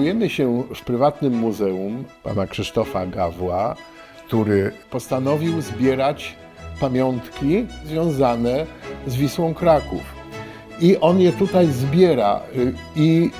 Znajdujemy się w prywatnym muzeum pana Krzysztofa Gawła, który postanowił zbierać pamiątki związane z Wisłą Kraków. I on je tutaj zbiera y, i,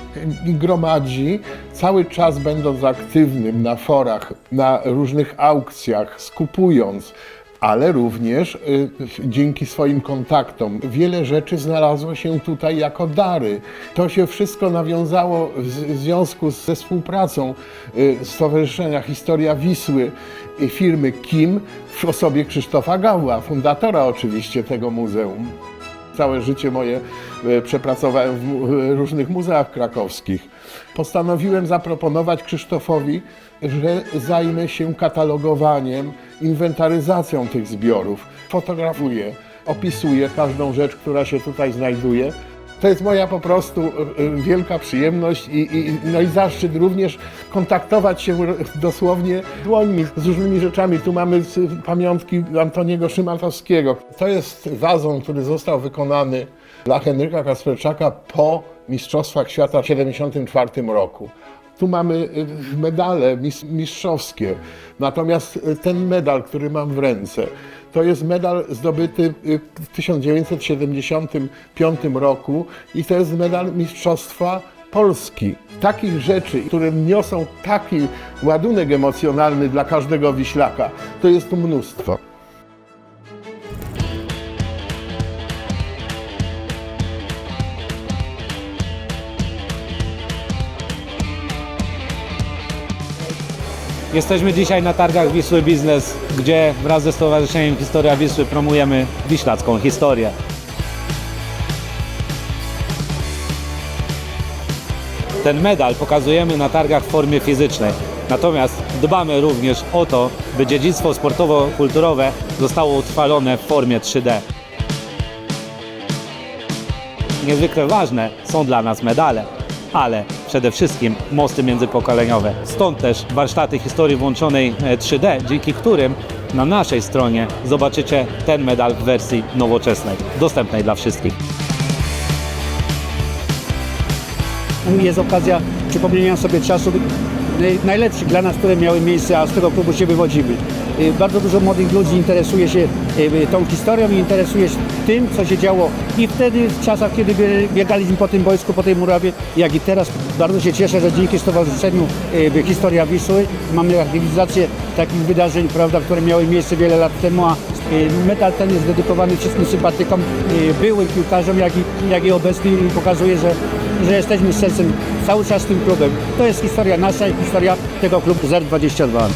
i gromadzi, cały czas będąc aktywnym na forach, na różnych aukcjach, skupując, ale również y, dzięki swoim kontaktom wiele rzeczy znalazło się tutaj jako dary. To się wszystko nawiązało w, związku ze współpracą y, Stowarzyszenia Historia Wisły i firmy KIM w osobie Krzysztofa Gałła, fundatora oczywiście tego muzeum. Całe życie moje e, przepracowałem w różnych muzeach krakowskich. Postanowiłem zaproponować Krzysztofowi, że zajmę się katalogowaniem, inwentaryzacją tych zbiorów. Fotografuję, opisuję każdą rzecz, która się tutaj znajduje. To jest moja po prostu e, e, wielka przyjemność i, i, no i zaszczyt również kontaktować się dosłownie dłońmi z różnymi rzeczami. Tu mamy pamiątki Antoniego Szymatowskiego. To jest wazon, który został wykonany dla Henryka Kasperczaka po Mistrzostwach Świata w 1974 roku. Tu mamy y, medale mis- mistrzowskie. Natomiast y, ten medal, który mam w ręce, to jest medal zdobyty y, w 1975 roku i to jest medal Mistrzostwa Polski. Takich rzeczy, które niosą taki ładunek emocjonalny dla każdego wiślaka, to jest tu mnóstwo. Jesteśmy dzisiaj na targach Wisły Biznes, gdzie wraz ze Stowarzyszeniem Historia Wisły promujemy wiślacką historię. Ten medal pokazujemy na targach w formie fizycznej. Natomiast dbamy również o to, by dziedzictwo sportowo-kulturowe zostało utrwalone w formie 3D. Niezwykle ważne są dla nas medale, ale przede wszystkim mosty międzypokoleniowe. Stąd też warsztaty historii włączonej e, 3D, dzięki którym na naszej stronie zobaczycie ten medal w wersji nowoczesnej, dostępnej dla wszystkich. jest okazja przypomnienia sobie naj- najlepszych dla nas, które miały miejsce, a z tego klubu się wywodzimy. Y, Bardzo dużo młodych ludzi interesuje się y, tą historią i interesuje się tym, co się działo i wtedy, w czasach, kiedy bie- biegaliśmy po tym boisku, po tej murawie, jak i teraz. Bardzo się cieszę, że dzięki Stowarzyszeniu y, Historia Wisły mamy aktywizację takich wydarzeń, prawda, które miały miejsce wiele lat temu, a y, medal ten jest dedykowany wszystkim sympatykom, y, byłym piłkarzom, jak i, jak i obecnym i pokazuje, że że jesteśmy sercem cały czas tym klubem. To jest historia nasza i historia tego klubu ZER22.